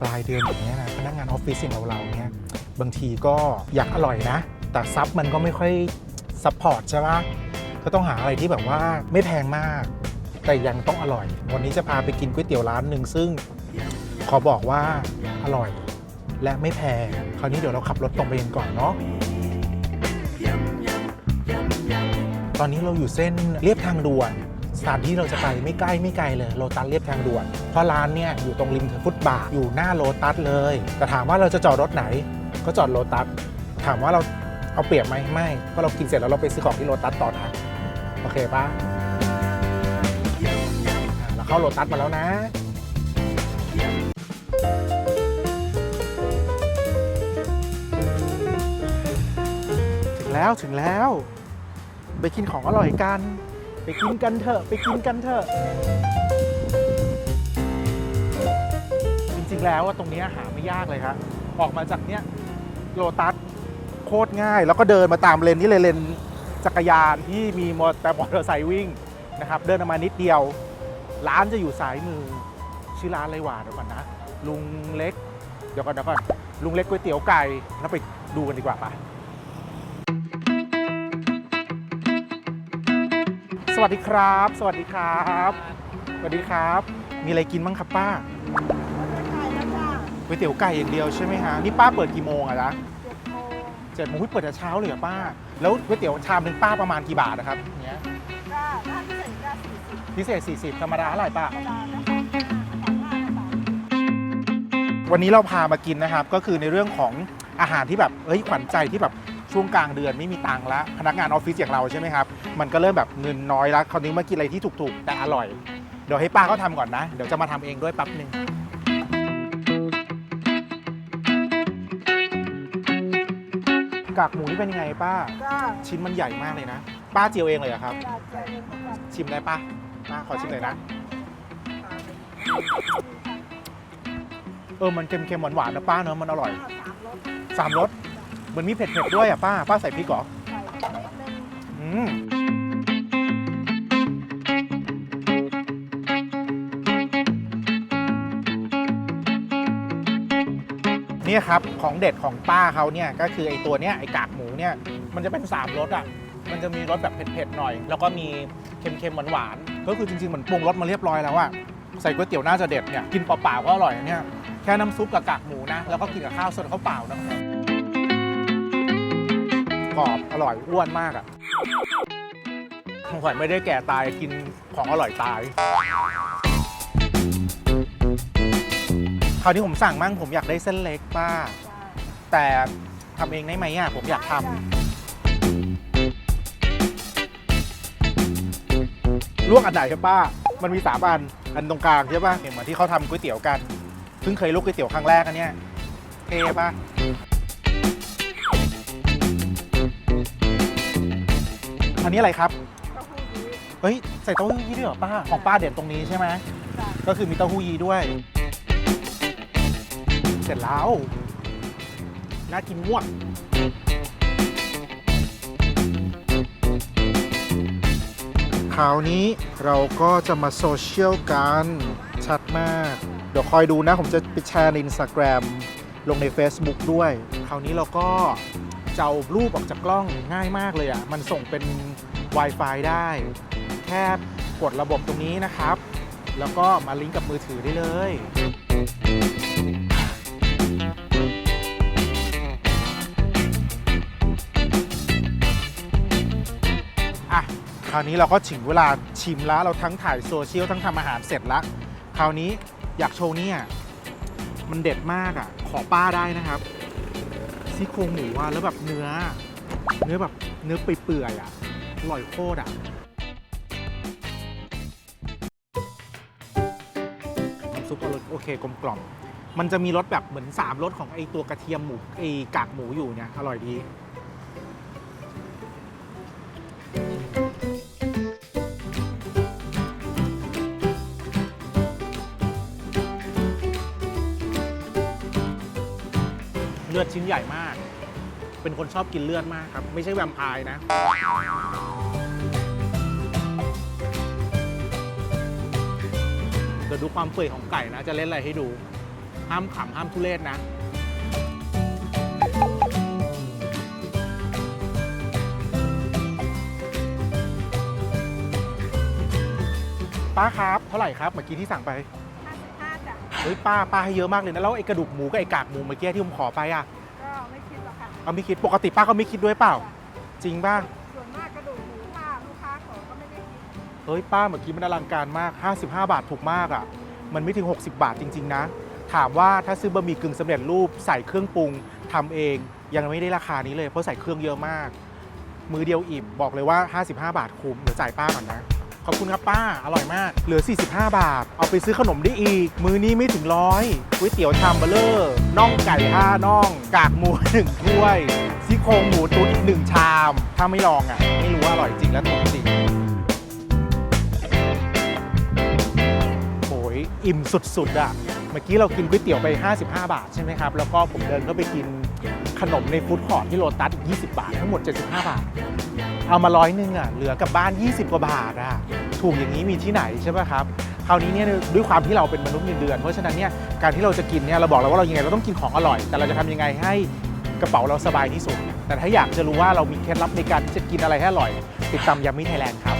ปลายเดือนอย่างเงี้ยนะพนักงานออฟฟิศอย่างเราเราๆเนี่ยบางทีก็อยากอร่อยนะ แต่ซับมันก็ไม่ค่อยซัพพอร์ตใช่ปะก็ต้องหาอะไรที่แบบว่าไม่แพงมาก แต่ยังต้องอร่อย วันนี้จะพาไปกินก๋วยเตี๋ยวร้านหนึ่งซึ่งขอบอกว่าอร่อยและไม่แพงคราวนี้เดี๋ยวเราขับรถตรงไปกันก่อนเนาะตอนนี้เราอยู่เส้นเรียบทางด่วน สถานที่เราจะไปไม่ใกล้ไม่ไกลเลยโลตัสเรียบทางด่วน เพราะร้านเนี่ยอยู่ตรงริมฟุตบาทอยู่หน้าโลตัสเลย แต่ถามว่าเราจะจอดรถไหน ก็จอดโลตัสถามว่าเราเอาเปรียบไหมไม่เพราะเรากินเสร็จแล้วเราไปซื้อของที่โลตัสต่อนโอเคปะอะเราเข้าโลตัสมาแล้วนะถึงแล้วถึงแล้ว ไปกินของอร่อยกัน ไปกินกันเถอะ ไปกินกันเถอะ จริงๆแล้วว่าตรงเนี้ยหาไม่ยากเลยครับออกมาจากเนี้ยโลตัสโคตรง่าย แล้วก็เดินมาตามเลนที่เลยเลนจักรยานที่มีมอแต่มอเตอร์ไซค์วิ่งนะครับ เดินออกมานิดเดียว ร้านจะอยู่ซ้ายมือ ชื่อร้านอะไรหวะเดี๋ยวก่อนนะ ลุงเล็ก เดี๋ยวก่อนเดี๋ยวก่อนลุงเล็กก๋วยเตี๋ยวไก่แล้วไปดูกันดีกว่าปะ สวัสดีครับ สวัสดีครับ สวัสดีครับ มีอะไรกินบ้างครับป้าก๋วยเตี๋ยวไก่อย่างเดียวใช่ไหมฮะ นี่ป้าเปิดกี่โมงอะจ๊ะเจ็ดโมงอุ๊ยเปิดแต่เช้าเลยเหรอป้า แล้วก๋วยเตี๋ยวชามหนึ่งป้าประมาณกี่บาทนะครับอย่างเงี้ยก็ถ้าพิเศษก็สี่สิบพิเศษ 40 ธรรมดาเท่าไหร่ป้าธรรมดานะคะสองห้าบาทวันนี้เราพามากินนะครับ ก็คือในเรื่องของอาหารที่แบบเอ้ยขวัญใจที่แบบ ช่วงกลางเดือนไม่มีตังค์ละพนักงานออฟฟิศอย่างเราใช่ไหมครับมันก็เริ่มแบบเงินน้อยแล้วคราวนี้มากินอะไรที่ถูกๆ แต่อร่อย เดี๋ยวให้ป้าเขาทำก่อนนะ เดี๋ยวจะมาทำเองด้วยแป๊บหนึ่งกากหมูนี่เป็นยังไงป้า ก็ชิ้นมันใหญ่มากเลยนะ ป้าเจียวเองเลยเหรอครับจะเจอเงินทุกวันชิมได้ป้าป้าขอชิมหน่อยนะ เออมันเค็มๆหวานๆนะป้าเนอะมันอร่อย สามรสสามรสเห มือนมีเผ็ดๆด้วยอะป้า ป้าใส่พริกเหรอใส่เม็ดนึงอืมเนี่ยครับ ของเด็ดของป้าเขาเนี่ยก็คือไอ้ตัวเนี้ยไอ้กากหมูเนี่ยมันจะเป็นสามรสอะ มันจะมีรสแบบเผ็ดๆหน่อย แล้วก็มีเค็มๆหวานๆก็คือจริงๆเหมือนปรุงรสมาเรียบร้อยแล้วอะใส่ก๋วยเตี๋ยวน่าจะเด็ดเนี่ยกินเปล่าๆก็อร่อยนะเนี่ยแค่น้ำซุปกับกากหมูนะแล้วก็กินกับข้าวสดข้าวเปล่านะครับก อร่อยอ้วนมากอะสงสัยไม่ได้แก่ตายกินของอร่อยตายคราวนี้ผมสั่งมั่งผมอยากได้เส้นเล็กป้า แต่ทำเองได้ไหมอะผมอยากทำลวกอันไหนครับป้า มันมีสามอันอันตรงกลางใช่ป่ะเหมือนที่เขาทำก๋วยเตี๋ยวกันเพิ่งเคยลวกก๋วยเตี๋ยวครั้งแรกอันเนี้ยเท่ป่ะ อันนี้อะไรครับ เต้าหู้ยี้เฮ้ยใส่เต้าหู้ยี้ด้วยเหรอป้า ของป้าเด็ดตรงนี้ใช่ไหม จ้ะก็คือมีเต้าหู้ยี้ด้วย เสร็จแล้ว น่ากินม่วงคราวนี้เราก็จะมาโซเชียลกัน ชัดมาก เดี๋ยวคอยดูนะ ผมจะไปแชร์ใน Instagram ลงใน Facebook ด้วย คราวนี้เราก็ จะเอารูปออกจากกล้องง่ายมากเลยอะ่ะ มันส่งเป็น Wi-Fi ได้ แค่กดระบบตรงนี้นะครับ แล้วก็มาลิงก์กับมือถือได้เลย อะ คราวนี้เราก็ถึงเวลาชิมแล้ว เราทั้งถ่ายโซเชียลทั้งทำอาหารเสร็จแล้วคราวนี้อยากโชว์เนี่ย มันเด็ดมากอะ ขอป้าได้นะครับ ซี่โครงหมูอะแล้วแบบเนื้อ เนื้อแบบเนื้อเปื่อยๆอะอร่อยโคตรอะน้ำซุปโอเคกลมกล่อมมันจะมีรสแบบเหมือนสามรสของไอตัวกระเทียมหมูไอกากหมูอยู่เนี่ยอร่อยดีเลือดชิ้นใหญ่มาก เป็นคนชอบกินเลือดมากครับ ไม่ใช่แวมไพร์นะ เดี๋ยวดูความเปื่อยของไก่นะ จะเล่นอะไรให้ดู ห้ามขำห้ามทุเรศนะป้าครับ เท่าไหร่ครับ เมื่อกี้ที่สั่งไป 55จ้ะ เฮ้ยป้าป้าให้เยอะมากเลยนะ แล้วไอ้กระดูกหมูกับไอ้กากหมูเมื่อกี้ที่ผมขอไปอะ เอาไม่คิดปกติป้าก็ไม่คิดด้วยเปล่า จริงป่ะส่วนมากกระดูกหมูถ้าลูกค้าขอก็ไม่ได้คิดเฮ้ยป้าเมื่อกี้มันอลังการมาก 55 บาทถูกมากอะ มันไม่ถึง 60 บาทจริง ๆ นะ ถามว่าถ้าซื้อบะหมี่กึ่งสำเร็จรูปใส่เครื่องปรุงทำเองยังไม่ได้ราคานี้เลยเพราะใส่เครื่องเยอะมาก มือเดียวอิ่มบอกเลยว่า 55 บาทคุ้มเดี๋ยวจ่ายป้าก่อนนะ ขอบคุณครับป้า อร่อยมาก เหลือ 45 บาท เอาไปซื้อขนมได้อีก มือนี้ไม่ถึงร้อยก๋วยเตี๋ยวชามเบลเลอร์น่องไก่ห้าน่อง กากหมูหนึ่งถ้วยซี่โครงหมูตุ๋นอีกหนึ่งชาม ถ้าไม่ลองอะ ไม่รู้ว่าอร่อยจริงและถูกจริงโอ้ยอิ่มสุดๆอะเมื่อกี้เรากินก๋วยเตี๋ยวไป 55 บาทใช่ไหมครับ แล้วก็ผมเดินเข้าไปกิน ขนมในฟู้ดคอร์ทที่โลตัส 20 บาท ทั้งหมด 75 บาท เอามาร้อยหนึงอะเหลือกลับบ้าน 20 กว่าบาทอะถูกอย่างนี้มีที่ไหนใช่ไหมครับคราวนี้เนี่ยด้วยความที่เราเป็นมนุษย์เงินเดือน เพราะฉะนั้นเนี่ยการที่เราจะกินเนี่ยเราบอกแล้วว่าเรายังไงเราต้องกินของอร่อย แต่เราจะทำยังไงให้กระเป๋าเราสบายที่สุด แต่ถ้าอยากจะรู้ว่าเรามีเคล็ดลับในการที่จะกินอะไรให้อร่อย ติดตามยามิไทยแลนด์ครับ